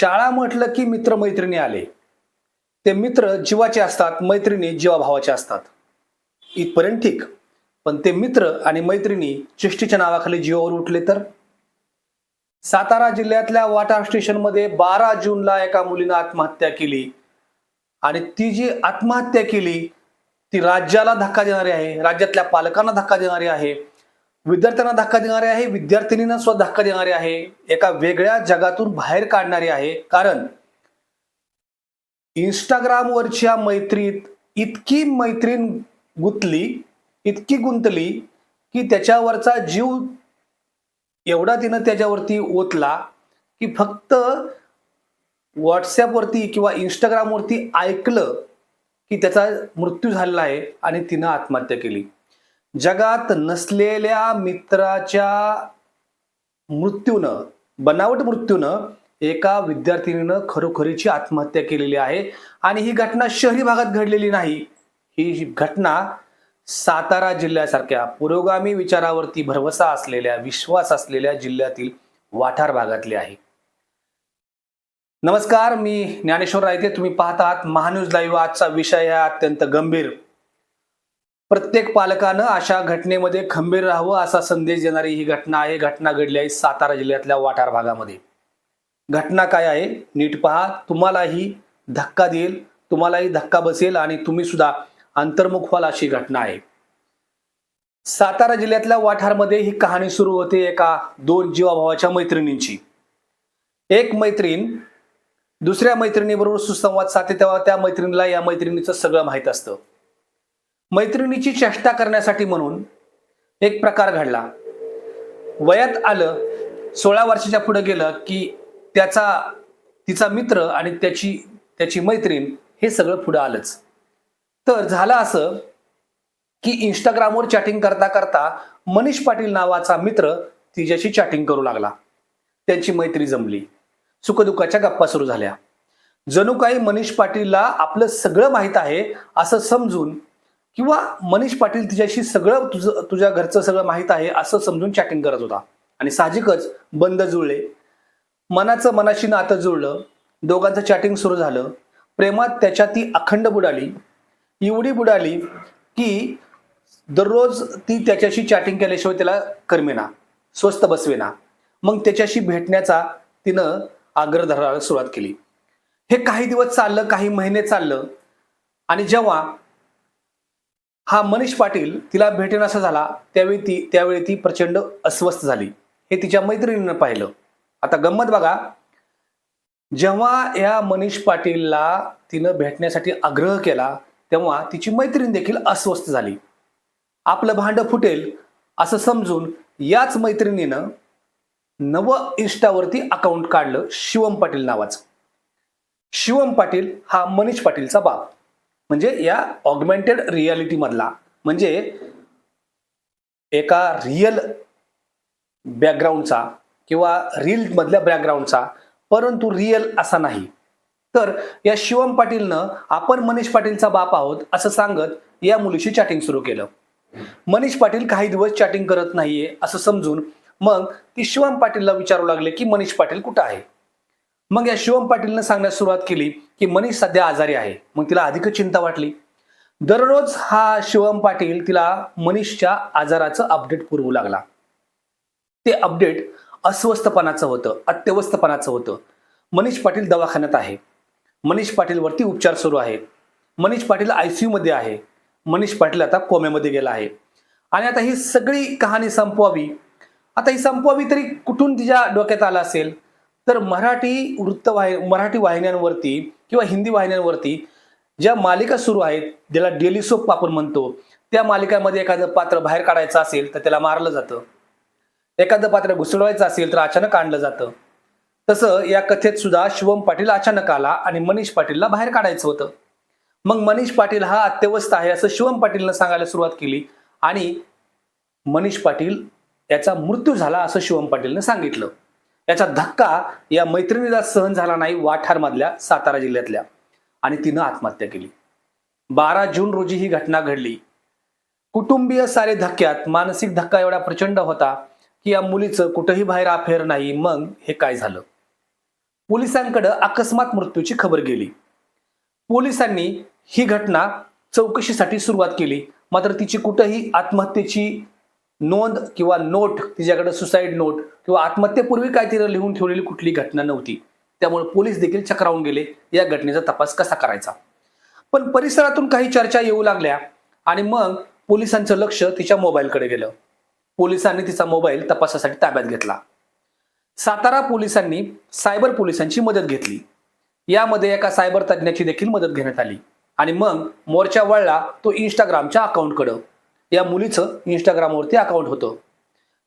शाळा म्हटलं की मित्रमैत्रिणी आले. ते मित्र जीवाचे असतात मैत्रिणी जीवाभावाचे असतात. इथपर्यंत ठीक. पण ते मित्र आणि मैत्रिणी चेष्टीच्या नावाखाली जीवावर उठले तर? सातारा जिल्ह्यातल्या वाटा स्टेशनमध्ये बारा जूनला एका मुलीनं आत्महत्या केली. आणि ती जी आत्महत्या केली ती राज्याला धक्का देणारी आहे राज्यातल्या पालकांना धक्का देणारी आहे. विद्यार्थ्यांना धक्का देणारी आहे विद्यार्थिनींना सुद्धा धक्का देणारी आहे. एका वेगळ्या जगातून बाहेर काढणारी आहे. कारण इंस्टाग्रामवरच्या मैत्रीत इतकी मैत्रीण गुंतली इतकी गुंतली की त्याच्यावरचा जीव एवढा तिनं त्याच्यावरती ओतला की फक्त व्हॉट्सॲपवरती किंवा इंस्टाग्रामवरती ऐकलं की त्याचा मृत्यू झालेला आहे आणि तिनं आत्महत्या केली. जगात नसलेल्या मित्राच्या मृत्यूनं बनावट मृत्यूनं एका विद्यार्थिनीनं खरोखरीची आत्महत्या केलेली आहे. आणि ही घटना शहरी भागात घडलेली नाही. ही घटना सातारा जिल्ह्यासारख्या पुरोगामी विचारावरती भरवसा असलेल्या विश्वास असलेल्या जिल्ह्यातील वाठार भागातली आहे. नमस्कार मी ज्ञानेश्वर रायते. तुम्ही पाहत आहात महान्यूज लाईव्ह. आजचा विषय आहे अत्यंत गंभीर. प्रत्येक पालकानं अशा घटनेमध्ये खंबीर राहावं असा संदेश देणारी ही घटना आहे. घटना घडली आहे सातारा जिल्ह्यातल्या वाठार भागामध्ये. घटना काय आहे? नीट पहा. तुम्हालाही धक्का देईल. तुम्हालाही धक्का बसेल आणि तुम्ही सुद्धा अंतर्मुख व्हाल अशी घटना आहे. सातारा जिल्ह्यातल्या वाठारमध्ये ही कहाणी सुरू होते एका दोन जीवाभावाच्या मैत्रिणींची. एक मैत्रीण दुसऱ्या मैत्रिणीबरोबर सुसंवाद साधते तेव्हा त्या मैत्रिणीला या मैत्रिणीचं सगळं माहीत असतं. मैत्रिणीची चेष्टा करण्यासाठी म्हणून एक प्रकार घडला. वयात आलं सोळा वर्षाच्या पुढे गेलं की त्याचा तिचा मित्र आणि त्याची त्याची मैत्रीण हे सगळं पुढं आलंच. तर झालं असं की इंस्टाग्रामवर चॅटिंग करता करता मनीष पाटील नावाचा मित्र तिच्याशी चॅटिंग करू लागला. त्यांची मैत्री जमली. सुखदुःखाच्या गप्पा सुरू झाल्या. जणू काही मनीष पाटीलला आपलं सगळं माहीत आहे असं समजून किंवा मनीष पाटील तिच्याशी सगळं तुझं तुझ्या घरचं सगळं माहीत आहे असं समजून चॅटिंग करत होता. आणि साहजिकच बंद जुळले. मनाचं मनाशी नातं जुळलं. दोघांचं चॅटिंग सुरू झालं. प्रेमात त्याच्या ती अखंड बुडाली एवढी बुडाली की दररोज ती त्याच्याशी चॅटिंग केल्याशिवाय त्याला करमेना स्वस्त बसवेना. मग त्याच्याशी भेटण्याचा तिनं आग्रह धरायला सुरुवात केली. हे काही दिवस चाललं काही महिने चाललं. आणि जेव्हा हा मनीष पाटील तिला भेटेनासा झाला त्यावेळी ती त्यावेळी ती प्रचंड अस्वस्थ झाली. हे तिच्या मैत्रिणीनं पाहिलं. आता गंमत बघा. जेव्हा या मनीष पाटीलला तिनं भेटण्यासाठी आग्रह केला तेव्हा तिची मैत्रीण देखील अस्वस्थ झाली. आपलं भांडं फुटेल असं समजून याच मैत्रिणीनं नव इन्स्टावरती अकाउंट काढलं शिवम पाटील नावाचं. शिवम पाटील हा मनीष पाटीलचा बाप. म्हणजे या ऑगमेंटेड रियालिटीमधला म्हणजे एका रिअल बॅकग्राऊंडचा किंवा रील मधल्या बॅकग्राऊंडचा परंतु रिअल असा नाही. तर या शिवम पाटीलनं आपण मनीष पाटीलचा बाप आहोत असं सांगत या मुलीशी चॅटिंग सुरू केलं. मनीष पाटील काही दिवस चॅटिंग करत नाहीये असं समजून मग ती शिवम पाटीलला विचारू लागले की मनीष पाटील कुठं आहे? मग या शिवम पाटीलनं सांगण्यास सुरुवात केली की मनीष सध्या आजारी आहे. मग तिला अधिकच चिंता वाटली. दररोज हा शिवम पाटील तिला मनीषच्या आजाराचं अपडेट पुरवू लागला. ते अपडेट अस्वस्थपणाचं होतं अत्यवस्थपणाचं होतं. मनीष पाटील दवाखान्यात आहे. मनीष पाटीलवरती उपचार सुरू आहे. मनीष पाटील आयसीयूमध्ये मध्ये आहे. मनीष पाटील आता कोम्यामध्ये गेला आहे. आणि आता ही सगळी कहाणी संपवावी. आता ही संपवावी तरी कुठून तिच्या डोक्यात आला असेल? तर मराठी वृत्तवाहि मराठी वाहिन्यांवरती किंवा हिंदी वाहिन्यांवरती ज्या मालिका सुरू आहेत ज्याला डेली सोप आपण म्हणतो त्या मालिकामध्ये एखादं पात्र बाहेर काढायचं असेल तर त्याला मारलं जातं. एखादं पात्र घुसळवायचं असेल तर अचानक आणलं जातं. तसं या कथेत सुद्धा शिवम पाटील अचानक आला आणि मनीष पाटीलला बाहेर काढायचं होतं. मग मनीष पाटील हा अत्यवस्थ आहे असं शिवम पाटीलनं सांगायला सुरुवात केली आणि मनीष पाटील याचा मृत्यू झाला असं शिवम पाटीलनं सांगितलं. याचा धक्का या मैत्रिणीला सहन झाला नाही वाठारमधल्या सातारा जिल्ह्यातल्या. आणि तिनं आत्महत्या केली. बारा जून रोजी ही घटना घडली. कुटुंबीय सारे धक्क्यात मानसिक धक्का एवढा प्रचंड होता की या मुलीचं कुठंही बाहेर अफेअर नाही. मग हे काय झालं? पोलिसांकडे अकस्मात मृत्यूची खबर गेली. पोलिसांनी ही घटना चौकशीसाठी सुरुवात केली. मात्र तिची कुठंही आत्महत्येची नोंद किंवा नोट तिच्याकडे सुसाईड नोट किंवा आत्महत्येपूर्वी काहीतरी लिहून ठेवलेली कुठली घटना नव्हती त्यामुळे पोलीस देखील चक्रावून गेले या घटनेचा तपास कसा करायचा? पण परिसरातून काही चर्चा येऊ लागल्या आणि मग पोलिसांचं लक्ष तिच्या मोबाईलकडे गेलं. पोलिसांनी तिचा मोबाईल तपासासाठी ताब्यात घेतला. सातारा पोलिसांनी सायबर पोलिसांची मदत घेतली. यामध्ये एका सायबर तज्ज्ञाची देखील मदत घेण्यात आली. आणि मग मोर्चा वळला तो इंस्टाग्रामच्या अकाउंटकडं या मुलीचं इंस्टाग्रामवरती अकाउंट होतं.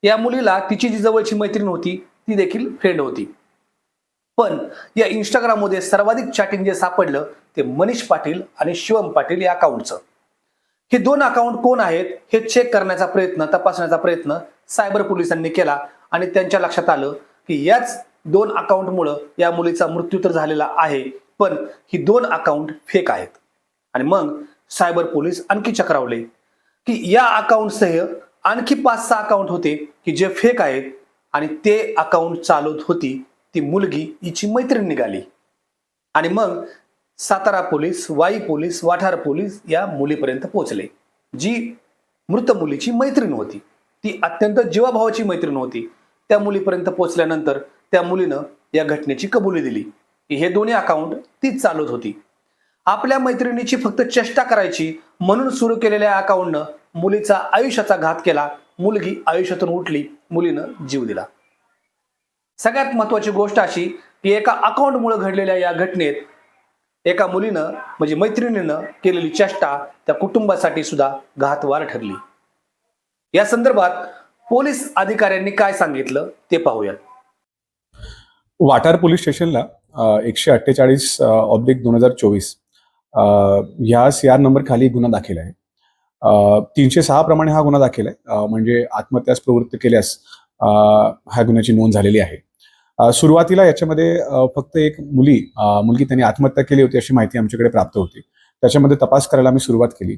या मुलीला तिची जी जवळची मैत्रीण होती ती देखील फ्रेंड होती. पण या इंस्टाग्राममध्ये सर्वाधिक चॅटिंग जे सापडलं ते मनीष पाटील आणि शिवम पाटील या अकाउंटचं हे दोन अकाउंट कोण आहेत हे चेक करण्याचा प्रयत्न तपासण्याचा प्रयत्न सायबर पोलिसांनी केला आणि त्यांच्या लक्षात आलं की याच दोन अकाउंटमुळं या मुलीचा मृत्यू तर झालेला आहे पण ही दोन अकाउंट फेक आहेत. आणि मग सायबर पोलीस आणखी चक्रावले. की या अकाउंटसह आणखी पाच सहा अकाउंट होते की जे फेक आहेत. आणि ते अकाउंट चालवत होती ती मुलगी हिची मैत्रीण निघाली. आणि मग Satara police Wai police Wathar police या मुलीपर्यंत पोहोचले. जी मृत मुलीची मैत्रीण होती. ती अत्यंत जीवाभावाची मैत्रीण होती. त्या मुलीपर्यंत पोहोचल्यानंतर त्या मुलीनं या घटनेची कबुली दिली. की हे दोन्ही अकाउंट तीच चालवत होती. आपल्या मैत्रिणीची फक्त चेष्टा करायची म्हणून सुरू केलेल्या अकाउंटनं मुलीचा आयुष्याचा घात केला. मुलगी आयुष्यातून उठली मुलीनं जीव दिला. सगळ्यात महत्वाची गोष्ट अशी की एका अकाउंटमुळे घडलेल्या या घटनेत एका मुलीनं म्हणजे मैत्रिणीनं केलेली चेष्टा त्या कुटुंबासाठी सुद्धा घातवार ठरली. या संदर्भात पोलीस अधिकाऱ्यांनी काय सांगितलं ते पाहूयात. वाटार पोलीस स्टेशनला एकशे अठ्ठेचाळीस ऑब्लिक दोन हजार चोवीस ह्या सी आर नंबर खाली गुन्हा दाखल आहे. तीनशे सहा प्रमाणे हा गुन्हा दाखल आहे. म्हणजे आत्महत्यास प्रवृत्त केल्यास ह्या गुन्ह्याची नोंद झालेली आहे. सुरुवातीला याच्यामध्ये फक्त एक मुली मुलगी त्यांनी आत्महत्या केली होती अशी माहिती आमच्याकडे प्राप्त होती. त्याच्यामध्ये तपास करायला आम्ही सुरुवात केली.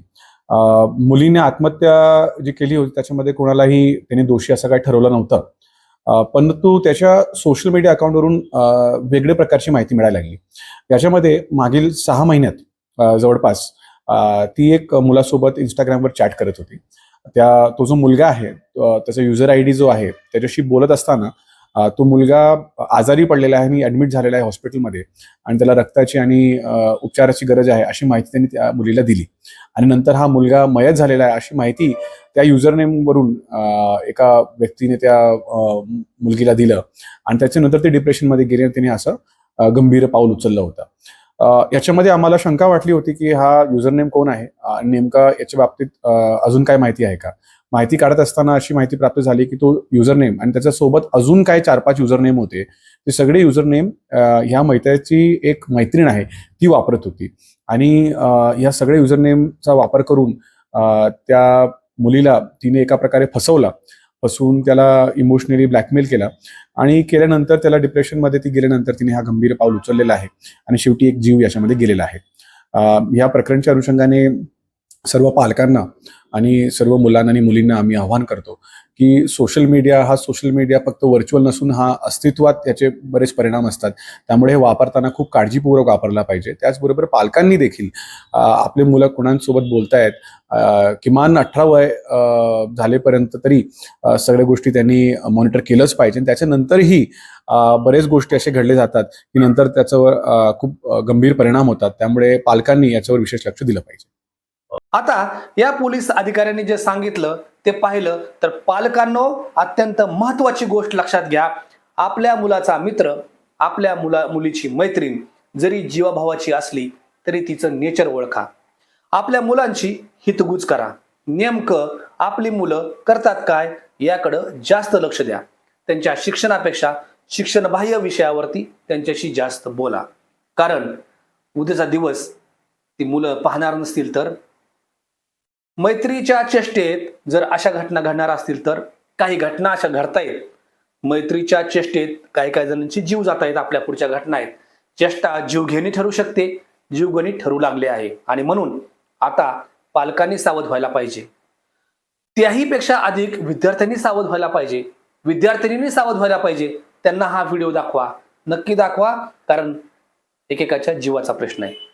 मुलीने आत्महत्या जी केली होती त्याच्यामध्ये कोणालाही त्यांनी दोषी असं काही ठरवलं नव्हतं. परंतु त्याच्या सोशल मीडिया अकाउंटवरून वेगळ्या प्रकारची माहिती मिळायला लागली. याच्यामध्ये मागील सहा महिन्यात जवळपास. ती एक मुलासोबत इंस्टाग्रामवर चॅट करत होती. त्या तो जो मुलगा आहे त्याचा युजर आय डी जो आहे त्याच्याशी बोलत असताना तो मुलगा आजारी पडलेला आहे आणि ऍडमिट झालेला आहे हॉस्पिटलमध्ये आणि त्याला रक्ताची आणि उपचाराची गरज आहे अशी माहिती त्यांनी त्या मुलीला दिली. आणि नंतर हा मुलगा मयत झालेला आहे अशी माहिती त्या युजरनेमवरून एका व्यक्तीने त्या मुलगीला दिलं. आणि त्याच्यानंतर ते डिप्रेशनमध्ये गेले त्याने असं गंभीर पाऊल उचललं होतं. याच्यामध्ये आम्हाला शंका वाटली होती की हा युजरनेम कोण आहे? आणि नेमका याच्या बाबतीत अजून काय माहिती आहे का? माहिती काढत असताना अशी माहिती प्राप्त झाली की तो युजरनेम आणि त्याच्यासोबत अजून काय चार पाच युजरनेम होते ते सगळे युजरनेम ह्या मैत्र्याची एक मैत्रीण आहे ती वापरत होती. आणि या सगळ्या युजरनेमचा वापर करून त्या मुलीला तिने एका प्रकारे फसवला. फसवून त्याला इमोशनली ब्लॅकमेल केला. आणि केल्यानंतर त्याला डिप्रेशनमध्ये ती गेल्यानंतर तिने हा गंभीर पाऊल उचललेला आहे. आणि शेवटी एक जीव याच्यामध्ये गेलेला आहे. या प्रकरणच्या अनुषंगाने सर्व पालकांना आणि सर्व मुलांना आणि मुलींना आम्ही आव्हान करतो की सोशल मीडिया हा सोशल मीडिया फक्त व्हर्च्युअल नसून हा अस्तित्वात याचे बरेच परिणाम असतात. त्यामुळे हे वापरताना खूप काळजीपूर्वक वापरला पाहिजे. त्याचबरोबर पालकांनी देखील आपले मुलं कुणांसोबत बोलतायत किमान अठरा वय झालेपर्यंत तरी सगळ्या गोष्टी त्यांनी मॉनिटर केलंच पाहिजे. आणि त्याच्यानंतरही बरेच गोष्टी असे घडले जातात की नंतर त्याच्यावर खूप गंभीर परिणाम होतात. त्यामुळे पालकांनी याच्यावर विशेष लक्ष दिलं पाहिजे. आता या पोलीस अधिकाऱ्यांनी जे सांगितलं ते पाहिलं तर पालकांनो अत्यंत महत्वाची गोष्ट लक्षात घ्या. आपल्या मुलाचा मित्र आपल्या मुला मुलीची मैत्रीण जरी जीवाभावाची असली तरी तिचं नेचर ओळखा. आपल्या मुलांची हितगुज करा. नेमकं आपली मुलं करतात काय याकडं जास्त लक्ष द्या. त्यांच्या शिक्षणापेक्षा शिक्षणबाह्य विषयावरती त्यांच्याशी जास्त बोला. कारण उद्याचा दिवस ती मुलं पाहणार नसतील तर मैत्रीच्या चेष्टेत जर अशा घटना घडणार असतील तर काही घटना अशा घडतायत मैत्रीच्या चेष्टेत काही काही जणांची जीव जात आहेत आपल्या पुढच्या घटना आहेत. चेष्टा जीवघेणी ठरू शकते जीवघेणी ठरू लागले आहे. आणि म्हणून आता पालकांनी सावध व्हायला पाहिजे. त्याही पेक्षा अधिक विद्यार्थ्यांनी सावध व्हायला पाहिजे. विद्यार्थिनींनी सावध व्हायला पाहिजे. त्यांना हा व्हिडिओ दाखवा. नक्की दाखवा कारण एकेकाच्या जीवाचा प्रश्न आहे.